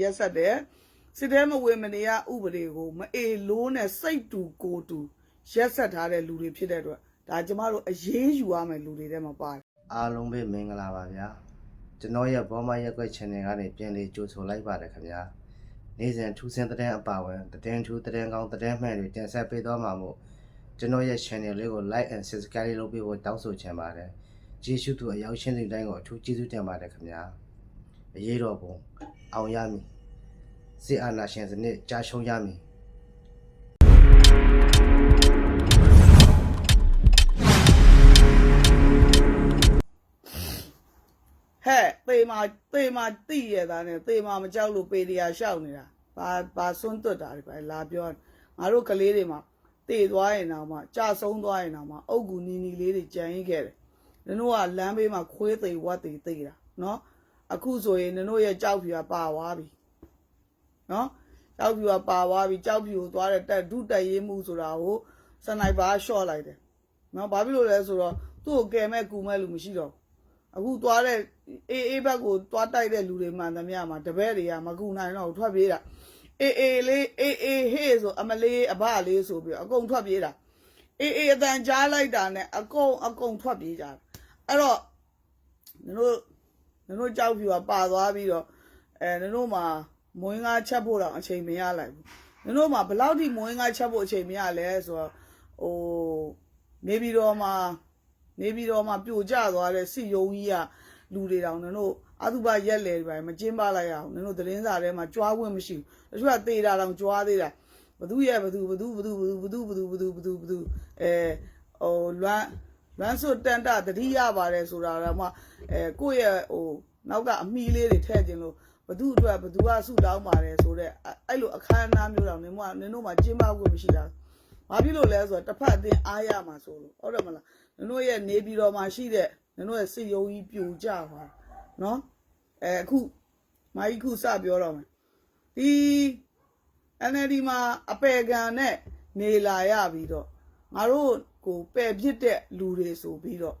ရက်ဆက်တယ်စစ်တဲမဝင်မနေရဥပဒေကို မအေလိုးနဲ့စိတ်တူကိုယ်တူရက်ဆက်ထားတဲ့လူတွေဖြစ်တဲ့အတွက်ဒါကျမတို့အရေးယူရမယ်လူတွေထဲမှာပါတယ်အားလုံးပဲမင်္ဂလာပါဗျာကျွန်တော်ရဲ့ဘောမရက်ွက် channel ကနေပြန်လေးကြိုဆိုလိုက်ပါတယ်ခင်ဗျာနေ့စဉ်ထူးဆန်းတဲ့အပါဝင်တဲ့ထူးတဲ့ကောင်းတဲ့မှန်တွေတင်ဆက်ပေးသွားမှာမို့ကျွန်တော်ရဲ့ channel လေးကို like and subscribe လုပ်ပေးဖို့တောင်းဆိုချင်ပါတယ်ကျေးဇူးတူအရောက်ရှင်းတဲ့တိုင်းကိုအထူးကျေးဇူးတင်ပါတယ်ခင်ဗျာ အရေးတော်ပုံအောင်ရမည်စစ်အာဏာရှင်စနစ်ကြာရှုံးရမည်ဟဲ့သေမာသေမာတိရတာနဲ့သေမာမကြောက်လို့ပေတရားရှောက်နေတာဘာဘာစွန့်တွတ်တာတွေပဲလာပြောငါတို့ကလေးတွေမှာတေသွားရင်တော့မှကြာဆုံးသွားရင်တော့မှအုတ်ကူနီနီလေးတွေကြံရင်ခဲ့တယ်နင်တို့ကလမ်းဘေးမှာခွေးသိဝတ်သိသိတာနော် အခုဆိုရင်နင်တို့ရဲ့ကြောက်ဖြူကပါသွားပြီနော်ကြောက်ဖြူကပါသွားပြီကြောက်ဖြူကိုသွားတဲ့တက်ဒုတက်ရေးမှုဆိုတာကိုစနိုက်ပါရှော့လိုက်တယ်နော်ဘာဖြစ်လို့လဲဆိုတော့သူ့ကိုကယ်မဲ့ကူမဲ့လူမရှိတော့ဘူးအခုသွားတဲ့အေးအေးဘက်ကိုသွားတိုက်တဲ့လူတွေမှန်သမျှမှာတပည့်တွေကမကူနိုင်တော့ဘူးထွက်ပြေးတာအေးအေးလေးအေးအေးဟေးဆိုအမလေးအဘလေးဆိုပြီးတော့အကုန်ထွက်ပြေးတာအေးအေးအတန်ကြားလိုက်တာနဲ့အကုန်အကုန်ထွက်ပြေးကြတာအဲ့တော့နင်တို့ နင်တို့ကြောက်ဖြူကပါသွားပြီးတော့အဲနင်တို့မှာမွေးငါချက်ဖို့တော့အချိန်မရလိုက်ဘူးနင်တို့မှာဘယ်လောက်ထိမွေးငါချက်ဖို့အချိန်မရလဲဆိုတော့ဟိုနေပြီးတော့မှာနေပြီးတော့မှပြိုကျသွားတဲ့စီယုံကြီးကလူတွေတောင်နင်တို့အတုပရက်လေတွေပဲမကျင်းပလိုက်ရအောင်နင်တို့သတင်းစာထဲမှာကြွားခွင့်မရှိဘူးတချို့ကသေတာတောင်ကြွားသေးတာဘသူရဲ့ဘသူဘသူဘသူဘသူဘသူဘသူဘသူဘသူဘသူအဲဟိုလွမ်း လွမ်းစွတ်တန်တာတတိယပါတယ်ဆိုတာတော့မှအဲကိုယ့်ရဲ့ဟိုနောက်ကအမီလေးတွေထည့်ခြင်းလို့ဘသူအတွက်ဘသူကဆုတောင်းပါတယ်ဆိုတော့အဲ့လိုအခမ်းအနားမျိုးတောင်နင်တို့ကနင်တို့မှကျင်းပခွင့်မရှိတာဘာဖြစ်လို့လဲဆိုတော့တစ်ဖက်အတင်းအားရမှာဆိုလို့ဟုတ်တယ်မလားနင်တို့ရဲ့နေပြည်တော်မှာရှိတဲ့နင်တို့ရဲ့စစ်ရုံးကြီးပြိုကျသွားနော်အဲအခုမာကြီးခုစပြောတော့မယ်ဒီ NLD မှာအပယ်ခံနဲ့နေလာရပြီးတော့ ငါတို့ကိုပယ်ပြစ်တဲ့လူတွေဆိုပြီးတော့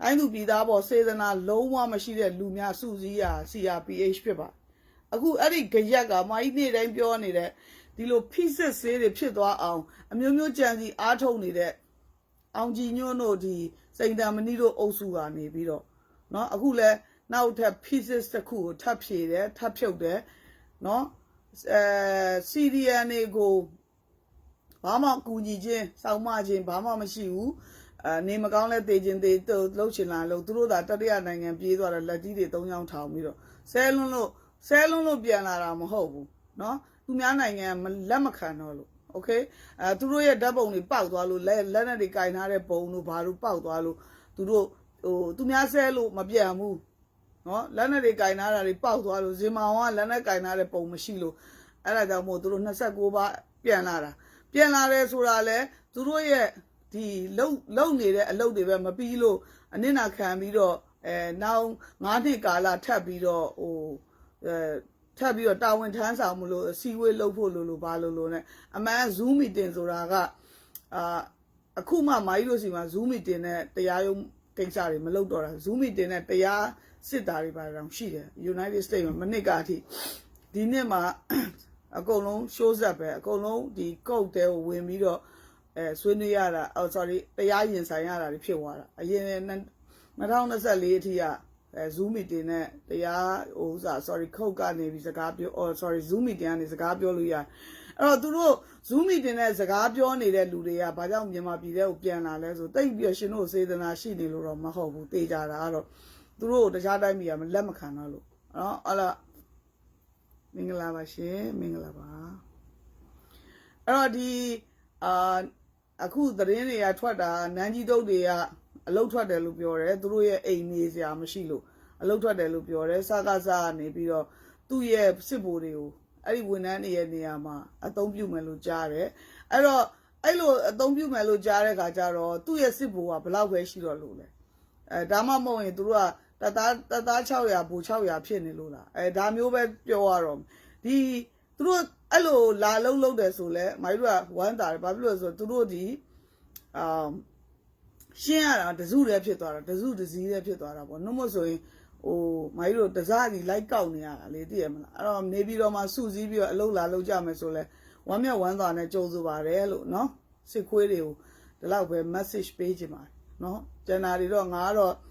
တိုင်းသူပြည်သားပေါ်စေတနာလုံးဝမရှိတဲ့လူများစုစည်းရာ CRPH ဖြစ်ပါအခုအဲ့ဒီကြရက်ကမာကြီးနေ့တိုင်းပြောနေတဲ့ဒီလိုဖိစစ်ဆေးတွေဖြစ်သွားအောင်အမျိုးမျိုးကြံစီအားထုတ်နေတဲ့ အောင်ကြည်ညွန့်တို့ဒီစိန်တံမဏိတို့အုပ်စုကနေပြီးတော့เนาะအခုလဲနောက်ထပ် pieces တစ်ခုကိုထပ်ဖြည့်တယ်ထပ်ဖြုတ်တယ်เนาะအဲ CDN တွေကို ဘာမှကူညီခြင်းစောင့်မခြင်းဘာမှမရှိဘူးအဲနေမကောင်းလဲတေခြင်းတေလှုပ်ချင်လာလို့သူတို့သာတတိယနိုင်ငံပြေးသွားတဲ့လက်ကြီးတွေ၃ချောင်းထောင်ပြီးတော့ဆဲလွန်းလို့ဆဲလွန်းလို့ပြန်လာတာမဟုတ်ဘူးเนาะသူများနိုင်ငံမလက်မခံတော့လို့ โอเคအဲသူတို့ရဲ့ဓာတ်ပုံတွေပေါက်သွားလို့လက်လက်နဲ့တွေကင်ထားတဲ့ပုံတို့ဘာလို့ပေါက်သွားလို့သူတို့ဟိုသူများဆဲလို့မပြန်ဘူးเนาะလက်နဲ့တွေကင်ထားတာတွေပေါက်သွားလို့ဇင်မောင်ကလက်နဲ့ကင်ထားတဲ့ပုံမရှိလို့အဲ့ဒါကြောင့်မို့သူတို့29ပါပြန်လာတာ ပြန်လာတယ်ဆိုတာလဲသူတို့ရဲ့ဒီလုံလုံနေတဲ့အလုပ်တွေပဲမပြီးလို့အနစ်နာခံပြီးတော့အဲနောက်9နှစ်ကာလထပ်ပြီးတော့ဟိုအဲထပ်ပြီးတော့တာဝန်ထမ်းဆောင်မလို့စီဝေးလုပ်ဖို့လို့လို့ဘာလို့လို့ ਨੇ အမှန် Zoom meeting ဆိုတာကအာအခုမှမာကြီးတို့စီမှာ Zoom meeting နဲ့တရားရုံးကိစ္စတွေမလုပ်တော့တာ Zoom meeting နဲ့တရားစစ်တာတွေပါတော့ရှိတယ် United States မှာမနစ်ကအထိဒီနှစ်မှာ အကုန်လုံး show ဆက်ပဲအကုန်လုံးဒီ code တဲကိုဝင်ပြီးတော့အဲဆွေးနွေးရတာအော် sorry တရားရင်ဆိုင်ရတာတွေဖြစ်သွားတာအရင်2024အထိကအဲ Zoom meeting နဲ့တရားဟိုဥစား sorry ခုတ်ကနေပြီးစကားပြော oh sorry Zoom meeting ကနေစကားပြောလို့ရတယ်အဲ့တော့သူတို့ Zoom meeting နဲ့စကားပြောနေတဲ့လူတွေကဘာကြောင့်မြန်မာပြည်ထဲကိုပြန်လာလဲဆိုတိတ်ပြီးရှင်တို့စေတနာရှိနေလို့တော့မဟုတ်ဘူးတေးကြတာကတော့သူတို့တခြားတိုင်းပြည်ကမလက်မခံတော့လို့နော်အဲ့တော့ မင်္ဂလာပါရှင်မင်္ဂလာပါအဲ့တော့ဒီအာအခုသတင်းတွေကထွက်တာနန်းကြီးတုတ်တွေကအလုတ်ထွက်တယ်လို့ပြောတယ်သူတို့ရဲ့အိမ်နေစရာမရှိလို့အလုတ်ထွက်တယ်လို့ပြောတယ်စကားစားကနေပြီးတော့သူ့ရဲ့စစ်ဘိုလ်တွေကိုအဲ့ဒီဝန်ထမ်းတွေရဲ့နေရာမှာအသုံးပြုမယ်လို့ကြားတယ်အဲ့တော့အဲ့လိုအသုံးပြုမယ်လို့ကြားတဲ့ခါကျတော့သူ့ရဲ့စစ်ဘိုလ်ကဘယ်လောက်ပဲရှိတော့လို့လဲအဲဒါမှမဟုတ်ရင်သူတို့က တသားတသား600ဘူ600ဖြစ်နေလို့လားအဲဒါမျိုးပဲပြောရတော့ဒီသူတို့အဲ့လိုလာလုံးလုံးတယ်ဆိုလဲမိုင်းတို့ကဝမ်းတာတယ်ဘာဖြစ်လို့လဲဆိုတော့သူတို့ဒီအာရှင်းရတာတစုတည်းဖြစ်သွားတာတစုတစည်းတည်းဖြစ်သွားတာပေါ့နှုတ်မဆိုရင်ဟဟိုမိုင်းတို့တစားကြီးလိုက်ကောက်နေရတာလေသိရမလားအဲ့တော့နေပြီးတော့မှစုစည်းပြီးတော့အလုပ်လာလုပ်ကြမယ်ဆိုလဲဝမ်းမြောက်ဝမ်းသာနဲ့ကြိုးဆိုပါတယ်လို့နော်စစ်ခွေးတွေကိုဒီလောက်ပဲ message ပေးချင်ပါတယ်နော်ကျန်တာတွေတော့ငါကတော့အဲ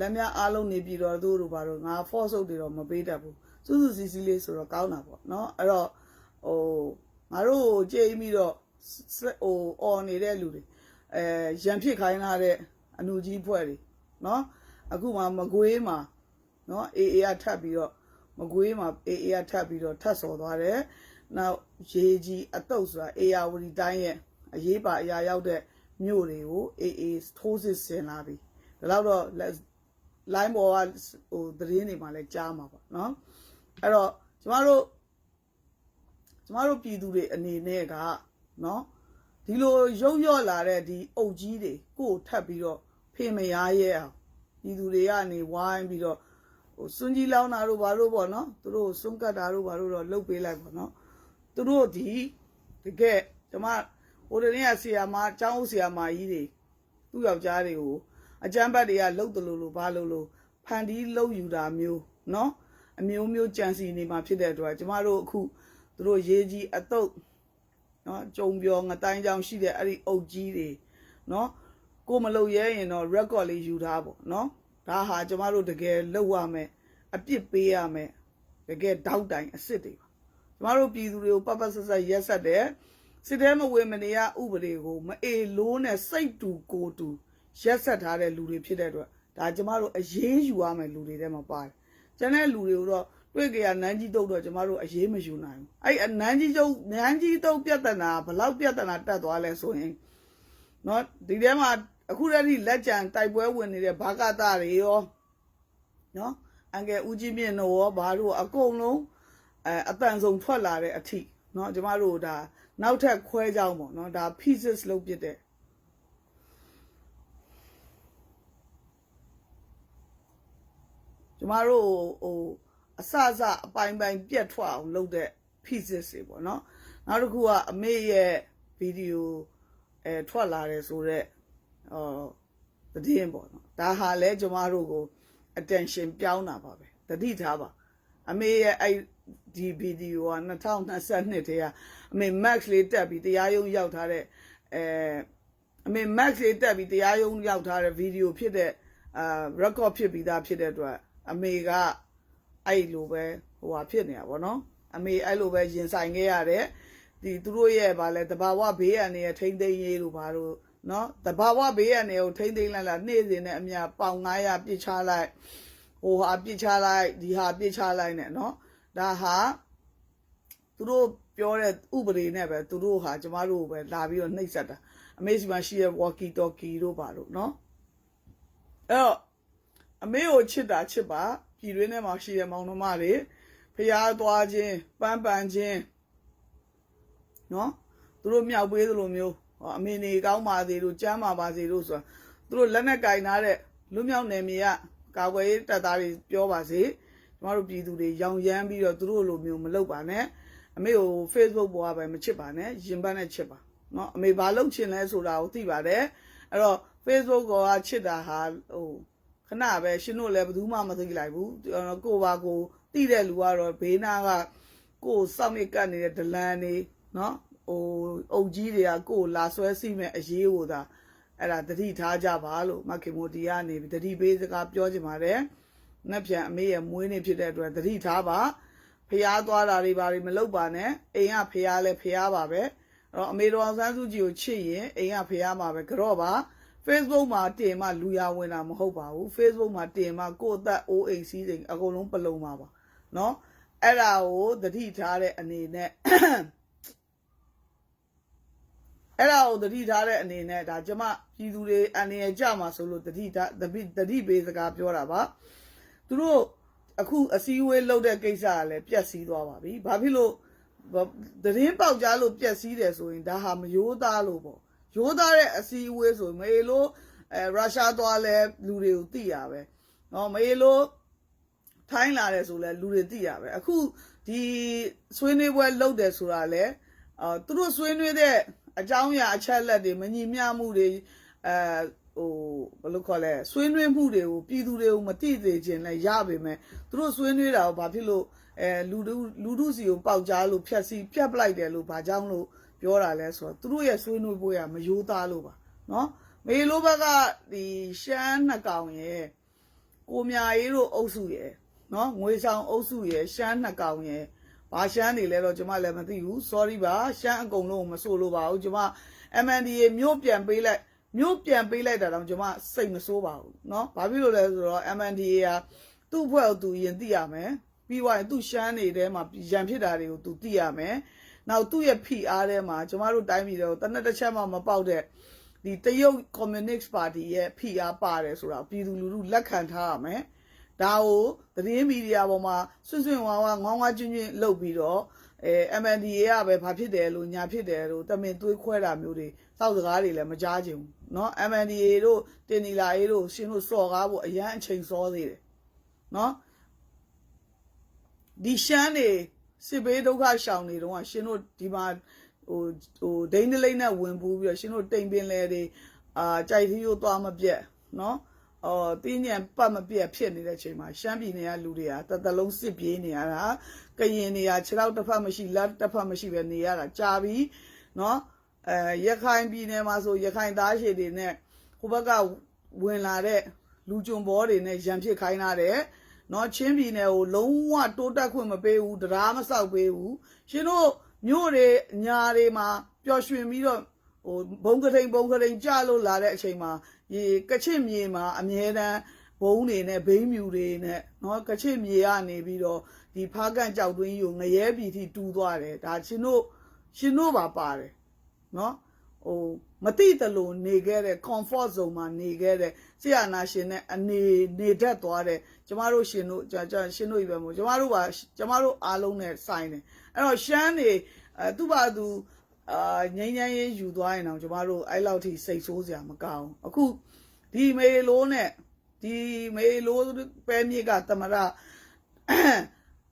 လက်မြအားလုံးနေပြီးတော့သူတို့ဘာလို့ငါ force ုပ်တွေတော့မပေးတတ်ဘူးစူးစူးစီစီလေးဆိုတော့ကောင်းတာပေါ့နော်အဲ့တော့ဟိုငါတို့ကြိတ်ပြီးတော့ဟိုအော်နေတဲ့လူတွေအဲရန်ဖြစ်ခိုင်းလာတဲ့အနူကြီးဖွဲ့တွေနော်အခုမှမကွေးမှာနော်အေးအေးကထပ်ပြီးတော့မကွေးမှာအေးအေးကထပ်ပြီးတော့ထပ်စော်သွားတယ်နောက်ရေကြီးအတုပ်ဆိုတာအေယာဝတီတိုင်းရဲ့အရေးပါအရာရောက်တဲ့မြို့တွေကိုအေးအေးထိုးစစ်ဆင်လာပြီဒါတော့ line ပေါ်ကဟိုသတင်းတွေမှာလည်းကြားမှာပေါ့နော်အဲ့တော့ကျမတို့ကျမတို့ပြည်သူတွေအနေနဲ့ကနော်ဒီလိုရုပ်ရော့လာတဲ့ဒီအုပ်ကြီးတွေကိုယ်ထပ်ပြီးတော့ဖေမရရဲအောင်ပြည်သူတွေကနေဝိုင်းပြီးတော့ဟိုစွန်းကြီးလောင်းတာတို့ဘာလို့ပေါ့နော်သူတို့စွန်းကတ်တာတို့ဘာလို့တော့လှုပ်ပေးလိုက်ပေါ့နော်သူတို့ဒီတကယ်ကျမဟိုတနေ့ကဆီယာမအเจ้าဆီယာမကြီးတွေသူ့ယောက်ျားတွေကို အကြမ်းဖက်တွေကလှုပ်တယ်လို့လို့ဘာလို့လို့ဖန်တီးလှုပ်ယူတာမျိုးเนาะအမျိုးမျိုးကြံစီနေမှာဖြစ်တဲ့အတွက်ကျမတို့အခုသူတို့ရေးကြီးအတုပ်เนาะကြုံပြောငတိုင်းကြောင်ရှိတဲ့အဲ့ဒီအုပ်ကြီးတွေเนาะကိုမလုပ်ရဲရင်တော့ record လေးယူထားပေါ့เนาะဒါဟာကျမတို့တကယ်လုပ်ရမယ်အပြစ်ပေးရမယ်တကယ်တောက်တိုင်အစ်စ်တွေပါကျမတို့ပြည်သူတွေကိုပတ်ပတ်ဆက်ဆက်ရက်ဆက်တဲ့စစ်တဲမဝင်မနေရဥပဒေကိုမအေလိုးနဲ့စိတ်တူကိုတူ ရက်ဆက်ထားတဲ့လူတွေဖြစ်တဲ့အတွက်ဒါကျမတို့အရေးယူရမယ်လူတွေထဲမှာပါတယ်။ကျန်တဲ့လူတွေကိုတော့တွေ့ကြရနန်းကြီးတုတ်တော့ကျမတို့အရေးမယူနိုင်ဘူး။အဲ့အနန်းကြီးတုတ်နန်းကြီးတုတ်ပြဿနာဘလောက်ပြဿနာတက်သွားလဲဆိုရင်နော်ဒီထဲမှာအခုတည်းကလက်ကြံတိုက်ပွဲဝင်နေတဲ့ဘာကတာတွေရောနော်အငယ်ဦးကြီးမြင့်တို့ရောဘာလို့အကုန်လုံးအဲအတန်ဆုံးထွက်လာတဲ့အထိနော်ကျမတို့ဒါနောက်ထပ်ခွဲကြောင်းပေါ့နော်ဒါ pieces လုပ်ပြတဲ့ မတို့ဟိုအစအစအပိုင်းပိုင်းပြတ်ထွက်အောင်လုပ်တဲ့ pieces တွေပေါ့နော်နောက်တစ်ခုကအမေရဲ့ဗီဒီယိုအဲထွက်လာတယ်ဆိုတော့ဟောသတင်းပေါ့နော်ဒါဟာလဲကျမတို့ကို attention ပြောင်းတာပါပဲတတိထားပါအမေရဲ့အဲ့ဒီဗီဒီယိုက2022ထဲကအမေ max လေးတက်ပြီးတရားရုံးရောက်ထားတဲ့အဲအမေ max လေးတက်ပြီးတရားရုံးရောက်ထားတဲ့ဗီဒီယိုဖြစ်တဲ့အာ record ဖြစ်ပြီးသားဖြစ်တဲ့အတွက် အမေကအဲ့လိုပဲဟိုဟာဖြစ်နေတာဗောနော်အမေအဲ့လိုပဲရင်ဆိုင်ခဲ့ရတယ်ဒီသူတို့ရဲ့ဗာလဲတဘာဝဘေးရန်တွေထိမ့်သိမ်းရေးလို့ဗာလို့နော်တဘာဝဘေးရန်တွေကိုထိမ့်သိမ်းလိုက်လာနေ့စဉ်နဲ့အမြပေါင်900ပြစ်ချလိုက်ဟိုဟာပြစ်ချလိုက်ဒီဟာပြစ်ချလိုက်နဲ့နော်ဒါဟာသူတို့ပြောတဲ့ဥပဒေနဲ့ပဲသူတို့ဟာကျမတို့ကိုပဲလာပြီးတော့နှိပ်စက်တာအမေစီမှာရှိတဲ့ walkie talkie တို့ပါလို့နော်အဲ့တော့ အမေကိုချစ်တာချစ်ပါပြည်တွင်းထဲမှာရှိတဲ့မောင်နှမတွေဖျားသွားခြင်းပန်းပန်ခြင်းနော်သူတို့မြောက်ပေးသလိုမျိုးဟောအမေနေကောင်းပါစေလို့ကြမ်းပါပါစေလို့ဆိုတာသူတို့လက်နဲ့ကင်ထားတဲ့လူမြောက်နယ်မြေကကာကွယ်ရေးတပ်သားတွေပြောပါစေကျမတို့ပြည်သူတွေရောင်ရမ်းပြီးတော့သူတို့လိုမျိုးမလုပ်ပါနဲ့အမေကို Facebook ပေါ်ကပဲမချစ်ပါနဲ့ရင်ပတ်နဲ့ချစ်ပါနော်အမေဘာလုပ်ချင်လဲဆိုတာကိုသိပါတယ်အဲ့တော့ Facebook ကချစ်တာဟာဟို ခဏပဲရှင်တို့လည်းဘယ်သူမှမသိလိုက်ဘူးကိုပါကိုတိတဲ့လူကတော့ဘေးနာကကိုစောင့်နေကတ်နေတဲ့ဒလန်နေနော်ဟိုအုပ်ကြီးတွေကကိုလာဆွဲစီမဲ့အရေးကိုသာအဲ့ဒါတတိထားကြပါလို့မခင်မိုတီကနေတတိပေးစကားပြောချင်ပါတယ်။နှစ်ပြန်အမေရဲ့မွေးနေ့ဖြစ်တဲ့အတွက်တတိထားပါဖျားသွားတာတွေဘာတွေမလုပ်ပါနဲ့အိမ်ကဖျားလဲဖျားပါပဲအဲ့တော့အမေတော်အောင်ဆန်းစုကြည်ကိုချစ်ရင်အိမ်ကဖျားမှာပဲကြော့ပါ Facebook မှာတင်မှလူရဝင်တာမဟုတ်ပါဘူး Facebook မှာတင်မှကိုယ့်အသက်အိုးအိမ်စီးစိမ်အကုန်လုံးပလုံပါပါเนาะအဲ့ဒါကိုသတိထားတဲ့အနေနဲ့အဲ့ဒါကိုသတိထားတဲ့အနေနဲ့ဒါကျမပြည်သူတွေအန္တရာယ်ကြမှာဆိုလို့သတိထားသတိသတိပေးစကားပြောတာပါသူတို့အခုအစည်းအဝေးလုပ်တဲ့ကိစ္စကလည်းပြက်စီးသွားပါပြီဘာဖြစ်လို့သတင်းပေါက်ကြားလို့ပြက်စီးတယ်ဆိုရင်ဒါဟာမယိုးသားလို့ပေါ့ ရိုးသားတဲ့အစည်းအဝေးဆိုမေလို့အဲရုရှားသွားလဲလူတွေကိုသိရပဲနော်မေလို့ထိုင်းလာတယ်ဆိုလဲလူတွေသိရပဲအခုဒီဆွေးနွေးပွဲလုပ်တယ်ဆိုတာလဲအာသူတို့ဆွေးနွေးတဲ့အကြောင်းအရာအချက်လက်တွေမညီမျှမှုတွေအဲဟိုဘယ်လိုခေါ်လဲဆွေးနွေးမှုတွေကိုပြည်သူတွေကိုမသိသေးခြင်းလဲရပါမယ်သူတို့ဆွေးနွေးတာကိုဘာဖြစ်လို့အဲလူလူလူစီကိုပေါက်ကြားလို့ဖြက်စီဖြက်ပလိုက်တယ်လို့ဘာကြောင့်လို့ ပြောတာလဲဆိုတော့သူတို့ရဲ့ဆွေးနွေးပွဲကမယိုးသားလို့ပါနော်မေလိုဘက်ကဒီရှမ်းနှစ်ကောင်ရဲ့ကိုမြရေးတို့အုပ်စုရဲ့နော်ငွေဆောင်အုပ်စုရဲ့ရှမ်းနှစ်ကောင်ရဲ့ဘာရှမ်းနေလဲတော့ကျွန်မလည်းမသိဘူး sorry ပါရှမ်းအကုန်လုံးကိုမဆိုလို့ပါဘူးကျွန်မ MNDA မြို့ပြန်ပေးလိုက်မြို့ပြန်ပေးလိုက်တာတော့ကျွန်မစိတ်မဆိုးပါဘူးเนาะဘာဖြစ်လို့လဲဆိုတော့ MNDA ကသူ့ဘွဲ့ကိုသူရင်သိရမယ်ပြီးသွားရင်သူ့ရှမ်းနေထဲမှာရန်ဖြစ်တာတွေကိုသူသိရမယ် နောက်သူ့ရဲ့ PR ထဲမှာကျွန်မတို့တိုင်းပြည်တွေကိုတနက်တစ်ချက်မှမပေါက်တဲ့ဒီတရုတ် Communist Party ရဲ့ PR ပါတယ်ဆိုတာပြည်သူလူထုလက်ခံထားရမယ်ဒါကိုသတင်းမီဒီယာပေါ်မှာဆွန့်ဆွန့်ဝါဝါငေါငေါကျွန်းကျွန်းလုပ်ပြီးတော့အဲ MNDA ကပဲဘာဖြစ်တယ်လို့ညာဖြစ်တယ်လို့တမင်သွေးခွဲတာမျိုးတွေစောက်စကားတွေလည်းမကြားချင်ဘူးเนาะ MNDA တို့တင်နီလာရေးတို့ရှင်တို့စော်ကားဖို့အရန်အချိန်စောသေးတယ်เนาะဒီရှမ်းနေ စစ်ဘေးဒုက္ခရှောင်နေတော့ရှင်တို့ဒီမှာဟိုဟိုဒိန်းဒလိမ့်နဲ့ဝင်ပူးပြီးတော့ရှင်တို့တိမ်ပင်လေတွေအာကြိုက်သီးရိုးသွားမပြက်နော်အော်တင်းညံပတ်မပြက်ဖြစ်နေတဲ့အချိန်မှာရှမ်းပြည်နယ်ကလူတွေကတတလုံးစစ်ပြေးနေရတာကရင်တွေကခြေထောက်တစ်ဖက်မရှိလက်တစ်ဖက်မရှိပဲနေရတာကြာပြီနော်အဲရခိုင်ပြည်နယ်မှာဆိုရခိုင်သားရှည်တွေနဲ့ဟိုဘက်ကဝင်လာတဲ့လူကြုံဘောတွေနဲ့ရံဖြစ်ခိုင်းလာတဲ့ เนาะချင်းပြည်နယ်ကိုလုံးဝတိုးတက်ခွင့်မပေးဘူးတရားမဆောက်ပေးဘူးရှင်တို့မြို့တွေညာတွေမှာပျော်ရွှင်ပြီးတော့ဟိုဘုံကထိန်ဘုံကထိန်ကြလို့လာတဲ့အချိန်မှာဒီကချစ်မြေမှာအမြဲတမ်းဘုံတွေနဲ့ဘိန်းမြူတွေနဲ့เนาะကချစ်မြေကနေပြီးတော့ဒီဖားကန့်ကြောက်တွင်းယူငရဲပြည်ထိတူးသွားတယ်ဒါရှင်တို့ရှင်တို့ပါပါတယ် နော်ဟိုမတိတလို့နေခဲ့တဲ့ comfort zone မှာနေခဲ့တဲ့ဆရာနာရှင်နဲ့အနေနေတတ်သွားတဲ့ ကျမတို့ရှင်တို့ကြာကြာရှင်တို့ကြီးပဲမို့ကျမတို့ပါကျမတို့အားလုံးနဲ့ဆိုင်တယ်အဲ့တော့ရှမ်းနေအဲသူ့ဘာသူအာငိမ့်ငိမ့်ရေးယူသွားရင်တော့ကျမတို့အဲ့လောက်ထိစိတ်ဆိုးစရာမကောင်းအခုဒီမေလိုးနဲ့ဒီမေလိုးပဲမြေကတမရ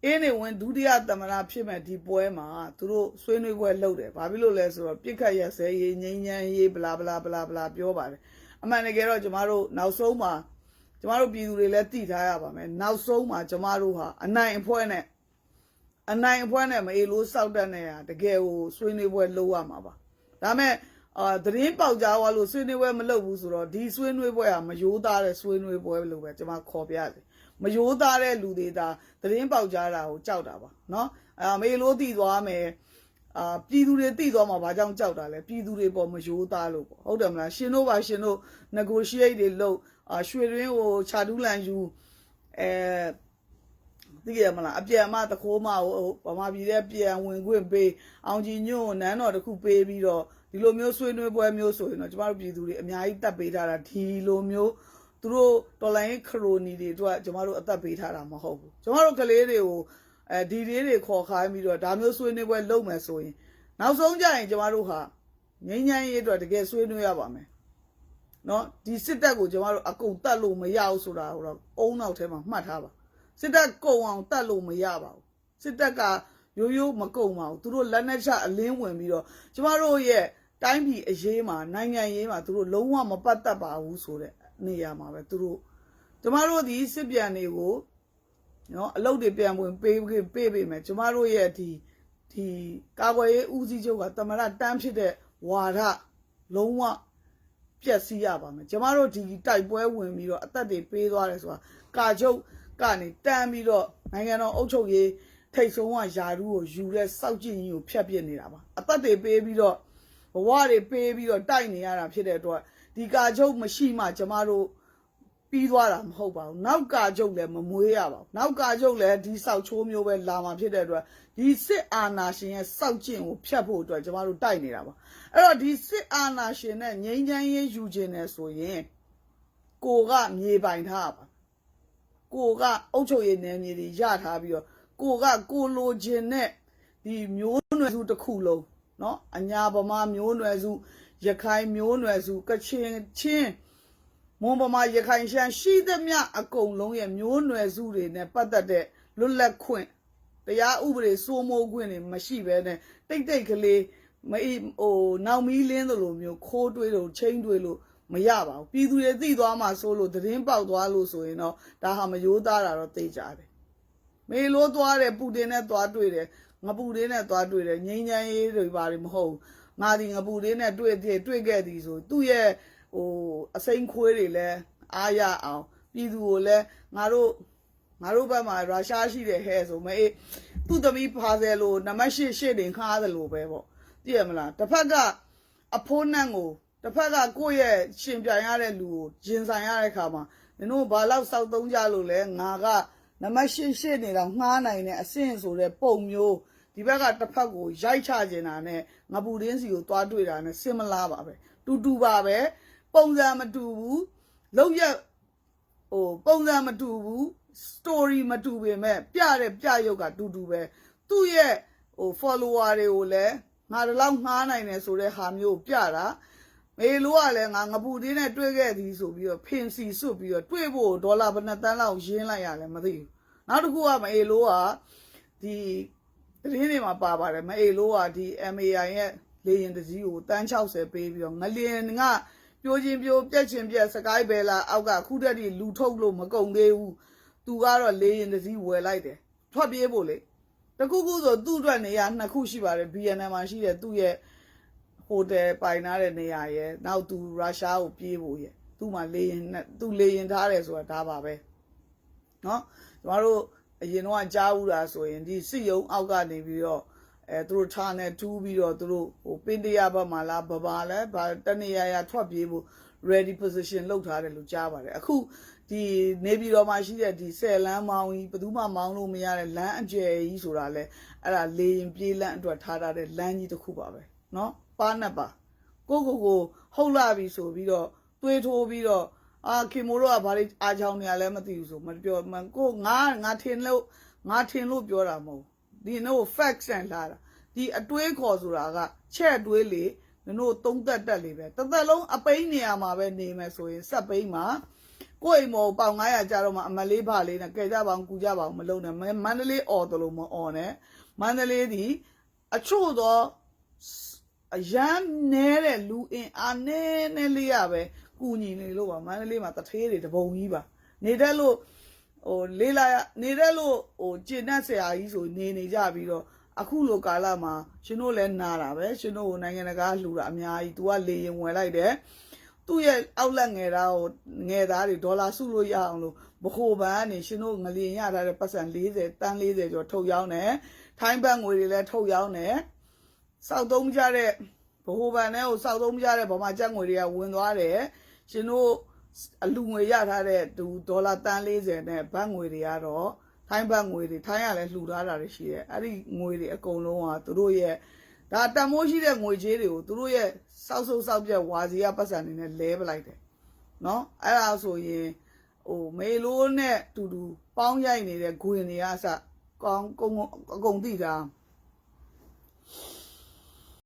အင်းနေဝင်ဒုတိယသမရဖြစ်မဲ့ဒီပွဲမှာသူတို့ဆွေးနွေးပွဲလုပ်တယ်။ဘာဖြစ်လို့လဲဆိုတော့ပြစ်ခတ်ရက်စဲရေးငိမ့်ညမ်းရေးဘလာဘလာဘလာဘလာပြောပါတယ်။အမှန်တကယ်တော့ကျမတို့နောက်ဆုံးမှာ ကျမတို့ပြည်သူတွေလည်းတည်ထားရပါမယ်။နောက်ဆုံးမှာကျမတို့ဟာအနိုင်အဖွဲ့နဲ့အနိုင်အဖွဲ့နဲ့မအေလို့စောက်တက်နေရတကယ်ကိုဆွေးနွေးပွဲလုပ်ရမှာပါ။ဒါမဲ့အာသတင်းပေါက်ကြားသွားလို့ဆွေးနွေးပွဲမလုပ်ဘူးဆိုတော့ဒီဆွေးနွေးပွဲကမယိုးသားတဲ့ဆွေးနွေးပွဲလို့ပဲကျွန်မခေါ်ပြတယ်မယိုးသားတဲ့လူတွေဒါသတင်းပေါက်ကြားတာကိုကြောက်တာပါเนาะအာမေလို့တည်သွားမယ်အာပြည်သူတွေတည်သွားမှာဘာကြောင့်ကြောက်တာလဲပြည်သူတွေပေါ်မယိုးသားလို့ပေါ့ဟုတ်တယ်မလားရှင်တို့ပါရှင်တို့ negotiate တွေလုပ် အာရွှေရင်းကိုခြာတူးလန်ယူအဲသိရမလားအပြန်မတခိုးမဟိုဗမာပြည်ရဲ့ပြန်ဝင်ခွင့်ပေးအောင်ကြီးညွန့်နန်းတော်တစ်ခုပေးပြီးတော့ဒီလိုမျိုးဆွေးနွေးပွဲမျိုးဆိုရင်တော့ကျမတို့ပြည်သူတွေအများကြီးတတ်ပေးထားတာဒီလိုမျိုးသူတို့တော်လိုင်းခရိုနီတွေတို့ကကျမတို့အသက်ပေးထားတာမဟုတ်ဘူးကျမတို့ကလေးတွေကိုအဲဒီလေးတွေခေါ်ခိုင်းပြီးတော့ဒါမျိုးဆွေးနွေးပွဲလုပ်မယ်ဆိုရင် နောက်ဆုံးကြရင်ကျမတို့ဟာငိမ့်ညမ်းရေးအတွက်တကယ်ဆွေးနွေးရပါမယ် နော်ဒီစစ်တပ်ကိုကျမတို့အကုန်တတ်လို့မရဘူးဆိုတာကိုတော့အုံနောက်ထဲမှာမှတ်ထားပါစစ်တပ်ကုံအောင်တတ်လို့မရပါဘူးစစ်တပ်ကရိုးရိုးမကုံပါဘူးသူတို့လက်နက်ချအလင်းဝင်ပြီးတော့ကျမတို့ရဲ့တိုင်းပြည်အရေးမှာနိုင်ငံရေးမှာသူတို့လုံးဝမပတ်သက်ပါဘူးဆိုတဲ့နေရာမှာပဲသူတို့ကျမတို့ဒီစစ်ပြန်တွေကိုနော်အလုပ်တွေပြန်ဝင်ပေးပေးပေးပေးမယ်ကျမတို့ရဲ့ဒီဒီကာကွယ်ရေးဦးစီးချုပ်ကတမရတန်းဖြစ်တဲ့ဝါဒလုံးဝ ပြက်စီးရပါမယ်ကျမတို့ဒီတိုက်ပွဲဝင်ပြီးတော့အသက်တွေပေးသွားတယ်ဆိုတာကာချုပ်ကနေတန်းပြီးတော့နိုင်ငံတော်အုပ်ချုပ်ရေးထိတ်ဆုံးကယာရုကိုယူတဲ့စောက်ကြည့်ရင်ကိုဖျက်ပစ်နေတာပါအသက်တွေပေးပြီးတော့ဘဝတွေပေးပြီးတော့တိုက်နေရတာဖြစ်တဲ့အတွက်ဒီကာချုပ်မရှိမှကျမတို့ ပြီးသွားတာမဟုတ်ပါဘူးနောက်ကာချုပ်လည်းမမွေးရပါဘူးနောက်ကာချုပ်လည်းဒီစောက်ချိုးမျိုးပဲလာမှာဖြစ်တဲ့အတွက်ဒီစစ်အာဏာရှင်ရဲ့စောက်ကျင့်ကိုဖျက်ဖို့အတွက်ကျမတို့တိုက်နေတာပါအဲ့တော့ဒီစစ်အာဏာရှင်နဲ့ငြိမ်းချမ်းရေးယူခြင်းနဲ့ဆိုရင်ကိုကမြေပိုင်ထားပါ ကိုကအုတ်ချုပ်ရည်နယ်မြေတွေရထားပြီးတော့ကိုကကိုလိုချင်တဲ့ဒီမျိုးနွယ်စုတစ်ခုလုံးเนาะအညာဗမာမျိုးနွယ်စုရခိုင်မျိုးနွယ်စုကချင်ချင်း မွန်ဗမာရခိုင်ရှမ်းရှိသမျှအကုန်လုံးရဲ့မျိုးနွယ်စုတွေနဲ့ပတ်သက်တဲ့လွတ်လပ်ခွင့်တရားဥပဒေစိုးမိုးခွင့်တွေမရှိဘဲနဲ့တိတ်တိတ်ကလေးမအေးဟိုနောက်မီးလင်းသလိုမျိုးခိုးတွေးလို့ချင်းတွေးလို့မရပါဘူးပြည်သူတွေသိသွားမှဆိုလို့သတင်းပေါက်သွားလို့ဆိုရင်တော့ဒါဟာမယိုးသားတာတော့သိကြတယ်မေလိုသွားတယ်ပူတင်နဲ့သွားတွေ့တယ်ငပူတင်းနဲ့သွားတွေ့တယ်ငိမ့်ချမ်းရေးတွေပါတွေမဟုတ်ဘူးငါဒီငပူတင်းနဲ့တွေ့တယ်တွေ့ခဲ့သည်ဆိုသူ့ရဲ့ ဟိုအစိမ်းခွေးတွေလည်းအားရအောင်ပြည်သူကိုလည်းငါတို့ငါတို့ဘက်မှာရုရှားရှိတယ်ဟဲ့ဆိုမေးသူ့သမီးဖာဆယ်လို့နံပါတ်၈ရှစ်တင်ခါတယ်လို့ပဲပေါ့သိရမလားတစ်ဖက်ကအဖိုးနှံ့ကိုတစ်ဖက်ကကိုယ့်ရဲ့ရှင်ပြန်ရတဲ့လူကိုရင်ဆိုင်ရတဲ့ခါမှာနင်တို့ဘာလို့စောက်သုံးကြလို့လဲငါကနံပါတ်၈ရှစ်နေတော့ငှားနိုင်တဲ့အဆင့်ဆိုတဲ့ပုံမျိုးဒီဘက်ကတစ်ဖက်ကိုရိုက်ချကျင်တာနဲ့ငပူတင်းစီကိုသွားတွေ့တာနဲ့စင်မလားပါပဲတူတူပါပဲ ပုံစံမတူဘူးလောက်ရက်ဟိုပုံစံမတူဘူး story မတူပေမဲ့ပြတဲ့ပြရုပ်ကတူတူပဲသူ့ရဲ့ဟို follower တွေကိုလည်းငါဒီလောက်ငှားနိုင်တယ်ဆိုတဲ့ဟာမျိုးပြတာမေလိုကလည်းငါငပူတင်းနဲ့တွေ့ခဲ့သည်ဆိုပြီးတော့ဖင်စီစွတ်ပြီးတော့တွေ့ဖို့ဒေါ်လာဘယ်နှစ်တန်းလောက်ရင်းလိုက်ရလဲမသိဘူးနောက်တစ်ခုကမေလိုကဒီသတင်းတွေမှာပါပါတယ်မေလိုကဒီ MAI ရဲ့လေရင်တစည်းကိုတန်း60ပေးပြီးတော့ငလျင်က ပြိုချင်းပြိုပြက်ချင်းပြက်စကိုင်းဘဲလာအောက်ကခုတက်တီလူထုတ်လို့မကုန်သေးဘူးသူကတော့လေးရင်တစ်စီးဝယ်လိုက်တယ်ထွက်ပြေးဖို့လေတခုခုဆိုသူ့အတွက်နေရာနှစ်ခုရှိပါတယ် BNN မှာရှိတယ်သူ့ရဲ့ဟိုတယ်ပိုင်ထားတဲ့နေရာရယ်နောက်သူရုရှားကိုပြေးဖို့ရယ်သူ့မှာလေးရင်နဲ့သူလေးရင်ထားတယ်ဆိုတာဒါပါပဲเนาะကျမတို့အရင်တော့ကြားဦးတာဆိုရင်ဒီစစ်ရုံအောက်ကနေပြီးတော့ အဲသူတို့ထားနေတူးပြီးတော့သူတို့ဟိုပင်တရဘက်မှာလားဗဘာလဲဗာတနေရရထွက်ပြေးဖို့ ready position လောက်ထားတယ်လို့ကြားပါတယ်အခုဒီနေပြည်တော်မှာရှိတဲ့ဒီဆယ်လမ်းမောင်းကြီးဘယ်သူမှမောင်းလို့မရတဲ့လမ်းအကျယ်ကြီးဆိုတာလဲအဲ့ဒါလေရင်ပြေးလမ်းအတွက်ထားထားတဲ့လမ်းကြီးတစ်ခုပါပဲเนาะပါနဲ့ပါကိုကိုကိုဟုတ်လာပြီဆိုပြီးတော့တွေးထိုးပြီးတော့အာခင်မိုးတို့ကဘာလို့အားချောင်းနေရလဲမသိဘူးဆိုမပြောမှန်ကိုငါငါထင်လို့ငါထင်လို့ပြောတာမဟုတ်ဘူး ဒီနို့ facts and လာတာဒီအတွေးခေါ်ဆိုတာကချက်တွေးလေနင်တို့သုံးသက်တက်လေပဲတစ်သက်လုံးအပိန်းနေရမှာပဲနေမယ်ဆိုရင်စက်ပိန်းမှာကိုယ့်အိမ်မောပေါင်900ကျတော့မှအမလေးပါလေးနဲ့ကဲကြပါအောင်ကူကြပါအောင်မလုံးနဲ့မန္တလေးអော်တယ်လို့မអော်နဲ့မန္တလေးဒီအချို့သောအရန်နဲတဲ့လူအင်အားနဲနဲလေးရပဲကူညီနေလို့ပါမန္တလေးမှာတထေးတွေတပုံကြီးပါနေတတ်လို့ ဟိုလေးလာနေတတ်လို့ဟိုကျင့်တတ်ဆရာကြီးဆိုနေနေကြပြီးတော့အခုလိုကာလမှာရှင်တို့လည်းနာတာပဲရှင်တို့ကိုနိုင်ငံတကာလှူတာအများကြီး तू ကလေရင်ဝင်လိုက်တယ်သူ့ရဲ့အောက်လက်ငယ်သားကိုငယ်သားတွေဒေါ်လာစုလို့ရအောင်လို့ဘခိုဘန်ကနေရှင်တို့ငလျင်ရထားတဲ့ပတ်စံ40တန်း40ကျော်ထုတ်ရောင်းတယ်ထိုင်းဘတ်ငွေတွေလည်းထုတ်ရောင်းတယ်စောက်သုံးကြတဲ့ဘခိုဘန်နဲ့ကိုစောက်သုံးကြတဲ့ဗမာကျပ်ငွေတွေကဝင်သွားတယ်ရှင်တို့ အလူငွေရထားတဲ့သူဒေါ်လာတန်း40နဲ့ဘတ်ငွေတွေကတော့ထိုင်းဘတ်ငွေတွေထိုင်းရလဲလှူထားတာတွေရှိတယ်အဲ့ဒီငွေတွေအကုန်လုံးကသူတို့ရဲ့ဒါတန်မိုးရှိတဲ့ငွေကြေးတွေကိုသူတို့ရဲ့စောက်ဆုပ်စောက်ပြက်ဝါစီရပတ်စံနေနဲ့လဲပလိုက်တယ်နော်အဲ့ဒါဆိုရင်ဟိုမေလိုးနဲ့တူတူပေါင်းရိုက်နေတဲ့ဂွင်တွေကအစကောင်းကုန်းအကုန်သိတာ